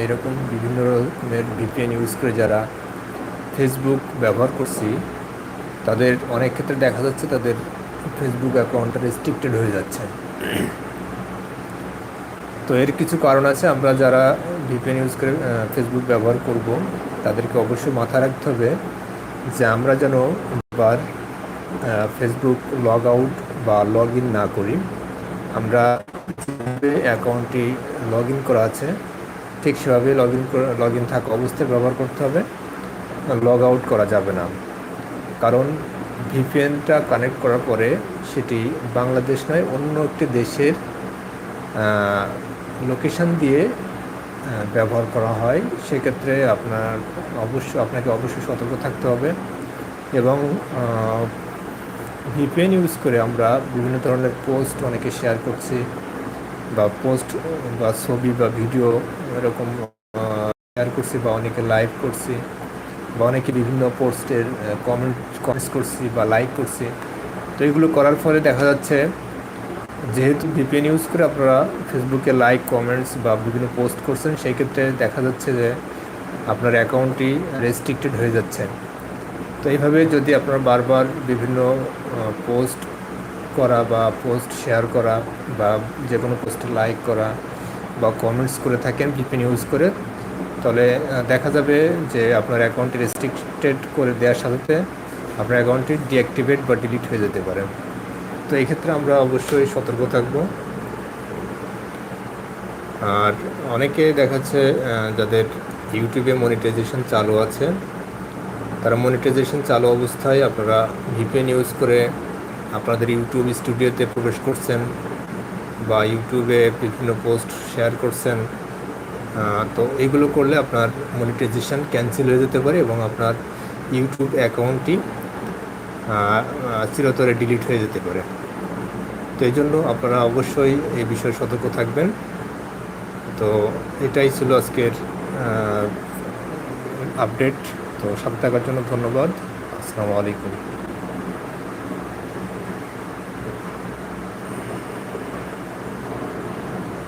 এরকম বিভিন্ন রকমের ভিপিএন ইউজ করে যারা ফেসবুক ব্যবহার করছি, তাদের অনেক ক্ষেত্রে দেখা যাচ্ছে তাদের ফেসবুক অ্যাকাউন্টটা রেস্ট্রিক্টেড হয়ে যাচ্ছে। তো এর কিছু কারণ আছে, আমরা যারা ভিপিএন ইউজ করে ফেসবুক ব্যবহার করব, তাদেরকে অবশ্যই মাথায় রাখতে হবে যে আমরা যেন বার ফেসবুক লগ আউট বা লগ ইন না করি। আমরা অ্যাকাউন্টটি লগ ইন করা আছে ঠিক সেভাবে লগ ইন লগ ইন থাকা অবস্থায় ব্যবহার করতে হবে। লগ আউট করা যাবে না। কারণ ভিপিএনটা কানেক্ট করার পরে সেটি বাংলাদেশ নয়, অন্য একটি দেশের লোকেশান দিয়ে ব্যবহার করা হয়। সেক্ষেত্রে আপনার অবশ্য আপনাকে অবশ্যই সতর্ক থাকতে হবে। এবং ভিপিএন ইউজ করে আমরা বিভিন্ন ধরনের পোস্ট অনেকে শেয়ার করছি। বা পোস্ট বা ছবি বা ভিডিও এরকম শেয়ার করছি বা অনেকে লাইভ করছি বা অনেকে বিভিন্ন পোস্টের কমেন্ট কমেন্টস করছি বা লাইক করছি। তো এগুলো করার ফলে দেখা যাচ্ছে যেহেতু ভিপিএন ইউজ করে আপনারা ফেসবুকে লাইক কমেন্টস বা বিভিন্ন পোস্ট করছেন, সেই ক্ষেত্রে দেখা যাচ্ছে যে আপনার অ্যাকাউন্টটি রেস্ট্রিক্টেড হয়ে যাচ্ছে। তো এইভাবে যদি আপনারা বারবার বিভিন্ন পোস্ট করা বা পোস্ট শেয়ার করা বা যে কোনো পোস্টে লাইক করা বা কমেন্টস করে থাকেন ভিপিএন ইউজ করে, তাহলে দেখা যাবে যে আপনার অ্যাকাউন্টটি রেস্ট্রিক্টেড করে দেওয়ার সাথে আপনার অ্যাকাউন্টটি ডিঅ্যাক্টিভেট বা ডিলিট হয়ে যেতে পারে। তো এই ক্ষেত্রে আমরা অবশ্যই সতর্ক থাকব। আর অনেকে দেখাচ্ছে যাদের ইউটিউবে মনিটাইজেশন চালু আছে, তারা মনিটাইজেশন চালু অবস্থায় আপনারা ভিপিএন ইউজ করে আপনাদের ইউটিউব স্টুডিওতে প্রবেশ করছেন বা ইউটিউবে বিভিন্ন পোস্ট শেয়ার করছেন তো এগুলো করলে আপনার মনিটাইজেশন ক্যান্সেল হয়ে যেতে পারে এবং আপনার ইউটিউব অ্যাকাউন্টটি চিরতরে ডিলিট হয়ে যেতে পারে। তো এই জন্য আপনারা অবশ্যই এই বিষয়ে সতর্ক থাকবেন। তো এটাই ছিল আজকের আপডেট তো সাথে থাকার জন্য ধন্যবাদ। আসসালামু আলাইকুম।